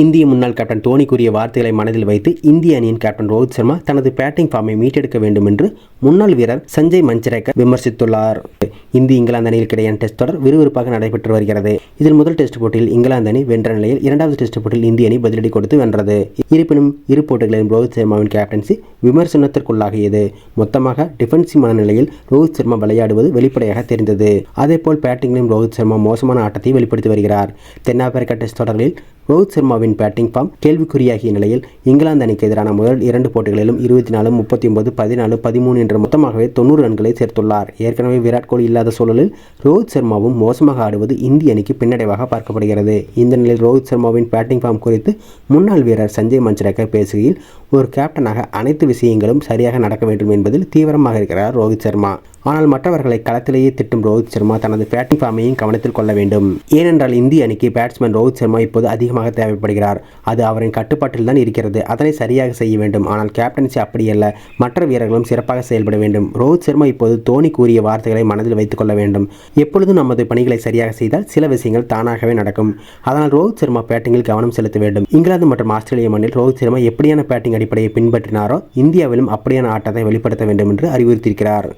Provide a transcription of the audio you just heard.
இந்திய முன்னாள் கேப்டன் தோனி கூறிய வார்த்தைகளை மனதில் வைத்து இந்திய அணியின் கேப்டன் ரோஹித் சர்மா தனது பேட்டிங் ஃபார்மை மீட்டெடுக்க வேண்டும் என்று முன்னாள் வீரர் சஞ்சய் மஞ்சரேக்கர் விமர்சித்துள்ளார். இந்திய இங்கிலாந்து அணியில் இடையான டெஸ்ட் தொடர் விறுவிறுப்பாக நடைபெற்று வருகிறது. இதில் முதல் டெஸ்ட் போட்டியில் இங்கிலாந்து அணி வென்ற நிலையில் இரண்டாவது டெஸ்ட் போட்டியில் இந்திய அணி பதிலடி கொடுத்து வென்றது. இருப்பினும் இரு போட்டிகளிலும் ரோஹித் சர்மாவின் கேப்டன்சி விமர்சனத்திற்குள்ளாகியது. மொத்தமாக டிஃபென்சிவ் மனநிலையில் ரோஹித் சர்மா விளையாடுவது வெளிப்படையாக தெரிந்தது. அதேபோல் பேட்டிங்கிலும் ரோஹித் சர்மா மோசமான ஆட்டத்தை வெளிப்படுத்தி வருகிறார். தென்னாப்பிரிக்கா டெஸ்ட் தொடரில் ரோஹித் சர்மாவின் பேட்டிங் ஃபார்ம் கேள்விக்குறியாகிய நிலையில் இங்கிலாந்து அணிக்கு எதிரான முதல் இரண்டு போட்டிகளிலும் இருபத்தி நாலு முப்பத்தி ஒன்பது பதினாலு பதிமூணு என்ற மொத்தமாகவே தொண்ணூறு ரன்களை சேர்த்துள்ளார். ஏற்கனவே விராட் கோலி இல்லாத சூழலில் ரோஹித் சர்மாவும் மோசமாக ஆடுவது இந்திய அணிக்கு பின்னடைவாக பார்க்கப்படுகிறது. இந்த நிலையில் ரோஹித் சர்மாவின் பேட்டிங் ஃபார்ம் குறித்து முன்னாள் வீரர் சஞ்சய் மஞ்சரேக்கர் பேசுகையில் ஒரு கேப்டனாக அனைத்து விஷயங்களும் சரியாக நடக்க வேண்டும் என்பதில் தீவிரமாக இருக்கிறார் ரோஹித் சர்மா. ஆனால் மற்றவர்களை களத்திலேயே திட்டும் ரோஹித் சர்மா தனது பேட்டிங் ஃபார்மையும் கவனத்தில் கொள்ள வேண்டும். ஏனென்றால் இந்திய அணிக்கு பேட்ஸ்மேன் ரோஹித் சர்மா இப்போது அதிகமாக தேவைப்படுகிறார். அது அவரின் கட்டுப்பாட்டில் தான் இருக்கிறது. அதனை சரியாக செய்ய வேண்டும். ஆனால் கேப்டன்சி அப்படியல்ல. மற்ற வீரர்களும் சிறப்பாக செயல்பட வேண்டும். ரோஹித் சர்மா இப்போது தோனி கூறிய வார்த்தைகளை மனதில் வைத்துக் கொள்ள வேண்டும். எப்பொழுதும் நமது பணிகளை சரியாக செய்தால் சில விஷயங்கள் தானாகவே நடக்கும். அதனால் ரோஹித் சர்மா பேட்டிங்கில் கவனம் செலுத்த வேண்டும். இங்கிலாந்து மற்றும் ஆஸ்திரேலிய மண்ணில் ரோஹித் சர்மா எப்படியான பேட்டிங் அடிப்படையை பின்பற்றினாரோ இந்தியாவிலும் அப்படியான ஆட்டத்தை வெளிப்படுத்த வேண்டும் என்று அறிவுறுத்தியிருக்கிறார்.